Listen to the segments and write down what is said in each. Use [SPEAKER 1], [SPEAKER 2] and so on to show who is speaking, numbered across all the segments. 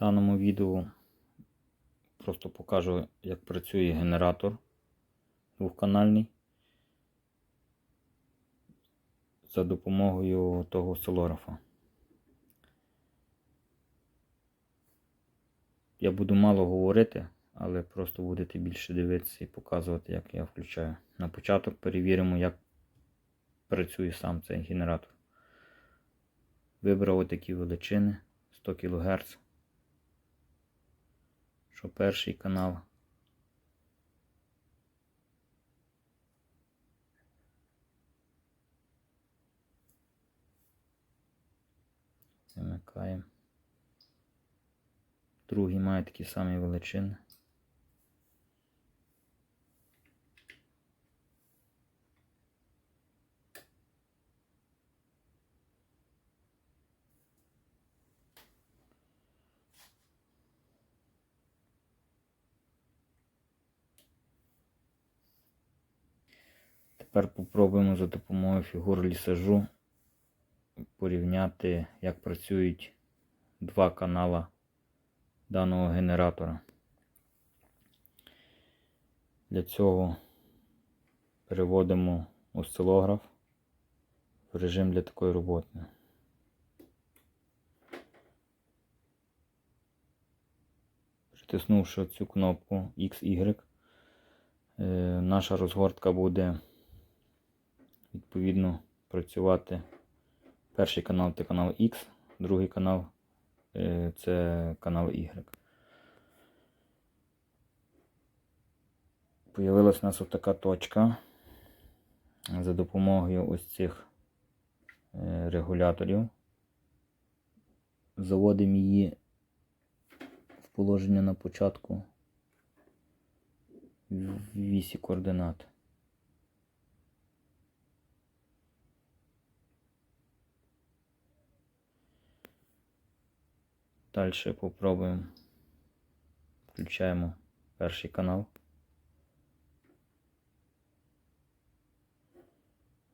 [SPEAKER 1] даному відео просто покажу, як працює генератор двохканальний за допомогою того осцилографа. Я буду мало говорити, але просто будете більше дивитися і показувати, як я включаю. На початок перевіримо, як працює сам цей генератор. Вибрав отакі величини 100 кГц. Що перший канал. Замикаємо. Другий має такі самі величини. Тепер попробуємо за допомогою фігур лісажу порівняти, як працюють два канала даного генератора. Для цього переводимо осцилограф в режим для такої роботи. Притиснувши цю кнопку XY, е, наша розгортка буде відповідно працювати. Перший канал це канал X, другий канал е, це канал Y. Появилась у нас така точка за допомогою ось цих е, регуляторів. Заводимо її в положення на початку в вісі координат. Далі попробуємо. Включаємо перший канал.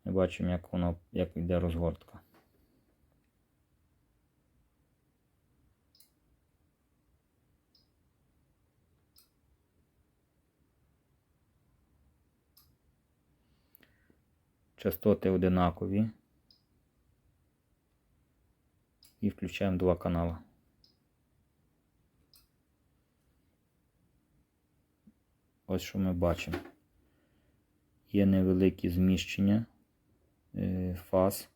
[SPEAKER 1] І бачимо, як воно як йде розгортка. Частоти одинакові. І включаємо два канали. Ось що ми бачимо. Є невеликі зміщення е, фаз,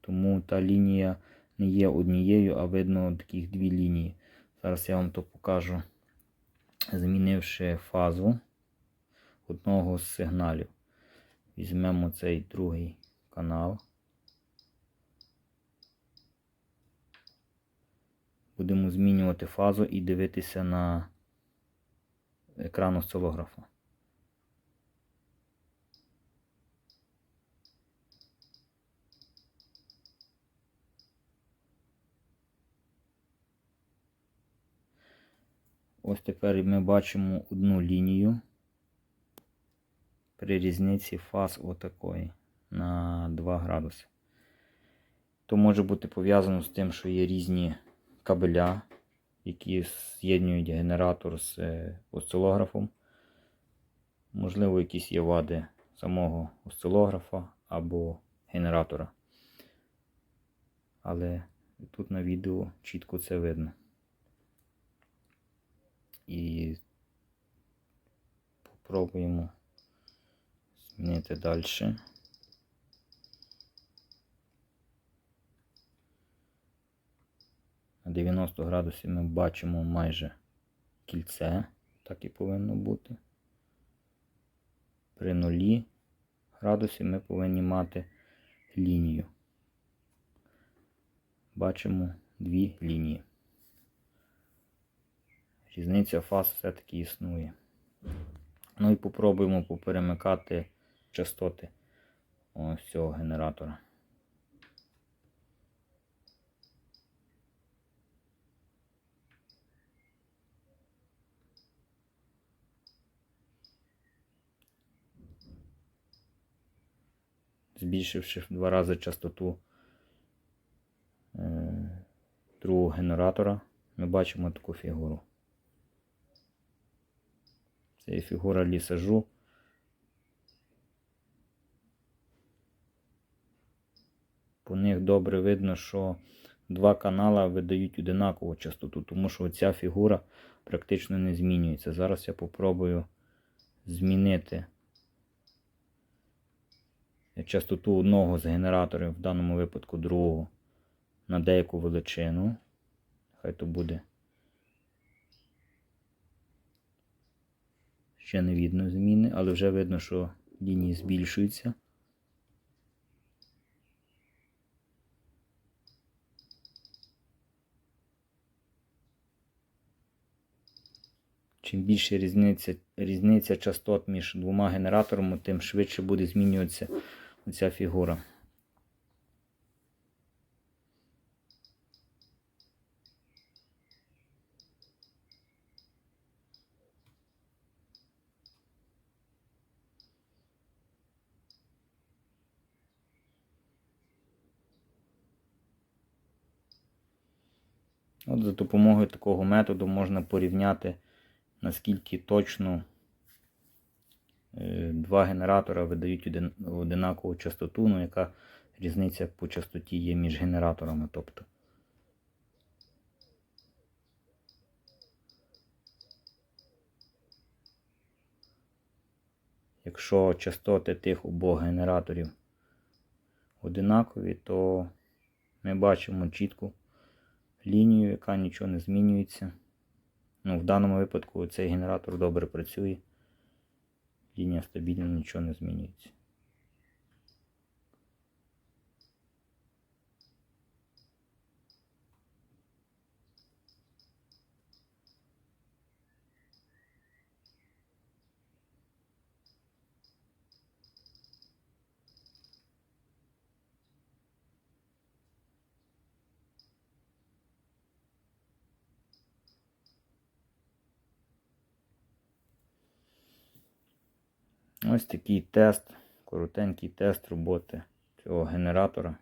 [SPEAKER 1] тому та лінія не є однією, а видно таких дві лінії. Зараз я вам то покажу, змінивши фазу одного з сигналів. Візьмемо цей другий канал. Будемо змінювати фазу і дивитися на екран осцилографа. Ось тепер ми бачимо одну лінію при різниці фаз отакої на 2 градуси. То може бути пов'язано з тим, що є різні кабеля які з'єднують генератор з е, осцилографом. Можливо, якісь є вади самого осцилографа або генератора. Але тут на відео чітко це видно. І попробуємо змінити далі. 90 градусів ми бачимо майже кільце, так і повинно бути. При нулі градусів ми повинні мати лінію. Бачимо дві лінії. Різниця фаз все-таки існує. Ну і попробуємо поперемикати частоти ось цього генератора. Збільшивши в два рази частоту е, другого генератора ми бачимо таку фігуру. Це фігура лісажу. По них добре видно, що два канала видають одинакову частоту, тому що ця фігура практично не змінюється. Зараз я попробую змінити частоту одного з генераторів, в даному випадку другого, на деяку величину. Хай то буде. Ще не видно зміни, але вже видно, що лінії збільшуються. Чим більше різниця, різниця частот між двома генераторами, тим швидше буде змінюватися оця фігура. От за допомогою такого методу можна порівняти, наскільки точно два генератора видають один, одинакову частоту, ну яка різниця по частоті є між генераторами. Тобто. Якщо частоти тих обох генераторів одинакові, то ми бачимо чітку лінію, яка нічого не змінюється. Ну, в даному випадку цей генератор добре працює. Лінія стабільна, нічого не змінюється. Ось такий тест, коротенький тест роботи цього генератора.